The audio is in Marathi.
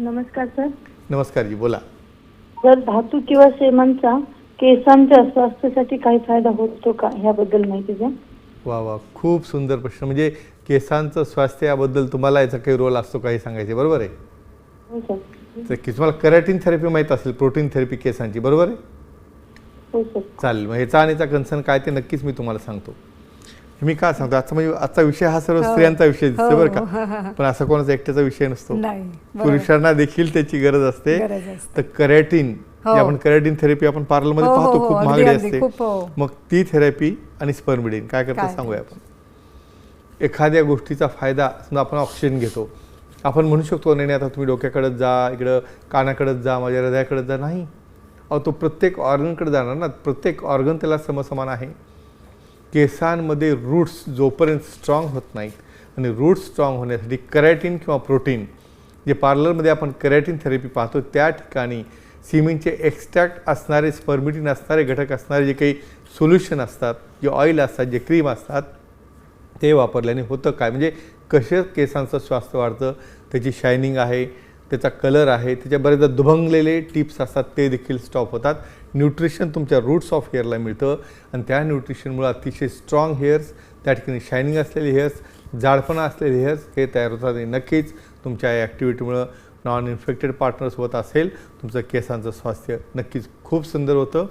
नमस्कार सर. नमस्कार जी बोला. जर धातू किंवा सेमांचा केसांच्या स्वास्थ्यासाठी काही फायदा होतो का? ह्याबद्दल माहिती द्या. वा वा. खूप सुंदर प्रश्न. म्हणजे केसांचं स्वास्थ्य याबद्दल तुम्हाला याचा काही रोल असतो काही सांगायचे बरोबर आहे? हो सर. तर की तुम्हाला कराटिन थेरपी माहीत असेल प्रोटीन थेरपी केसांची बरोबर आहे? हो सर. चालेल. मग ह्याचा आणि याचा कन्सर्न काय ते नक्कीच मी तुम्हाला सांगतो. मी काय सांगतो आजचा म्हणजे आजचा विषय हा सर्व हो. स्त्रियांचा विषय दिसतो हो, बरं हा, हा, का. पण असा कोणाचा एकट्याचा विषय नसतो. पुरुषांना देखील त्याची गरज असते. तर करेटिन हो. आपण करेटिन थेरपी आपण पार्लरमध्ये पाहतो खूप महागडी असते. मग ती थेरपी आणि स्पर्मिडिन काय करतं काय? सांगूया आपण एखाद्या गोष्टीचा फायदा समजा आपण ऑक्सिजन घेतो आपण म्हणू शकतो नाही नाही, आता तुम्ही डोक्याकडे जा इकडं कानाकडे जा माझ्या हृदयाकडे जा नाही अहो तो प्रत्येक ऑर्गनकडे जाणार ना प्रत्येक ऑर्गन त्याला समसमान आहे केसांमध्ये रूट्स जोपर्यंत स्ट्रॉंग होत नाहीत आणि रूट्स स्ट्रॉंग होण्यासाठी कॅरेटिन किंवा प्रोटीन जे पार्लरमध्ये आपण कॅरेटिन थेरपी पाहतो त्या ठिकाणी सिमेंटचे एक्स्ट्रॅक्ट असणारे स्पर्मिटिन असणारे घटक असणारे जे काही सोल्युशन असतात जे ऑइल असतात जे क्रीम असतात ते वापरल्याने होतं काय? म्हणजे कसे केसांचं स्वास्थ्य वाढतं त्याची शायनिंग आहे त्याचा कलर आहे त्याच्या बरेचदा दुभंगलेले टिप्स असतात ते देखील स्टॉप होतात. न्यूट्रिशन तुमच्या रूट्स ऑफ हेअरला मिळतं. आणि त्या न्यूट्रिशनमुळे अतिशय स्ट्रॉंग हेअर्स त्या ठिकाणी शायनिंग असलेले हेअर्स जाडपणा असलेले हेअर्स हे तयार होतात. आणि नक्कीच तुमच्या या ॲक्टिव्हिटीमुळं नॉन इन्फेक्टेड पार्टनर्स होत असेल तुमचं केसांचं स्वास्थ्य नक्कीच खूप सुंदर होतं.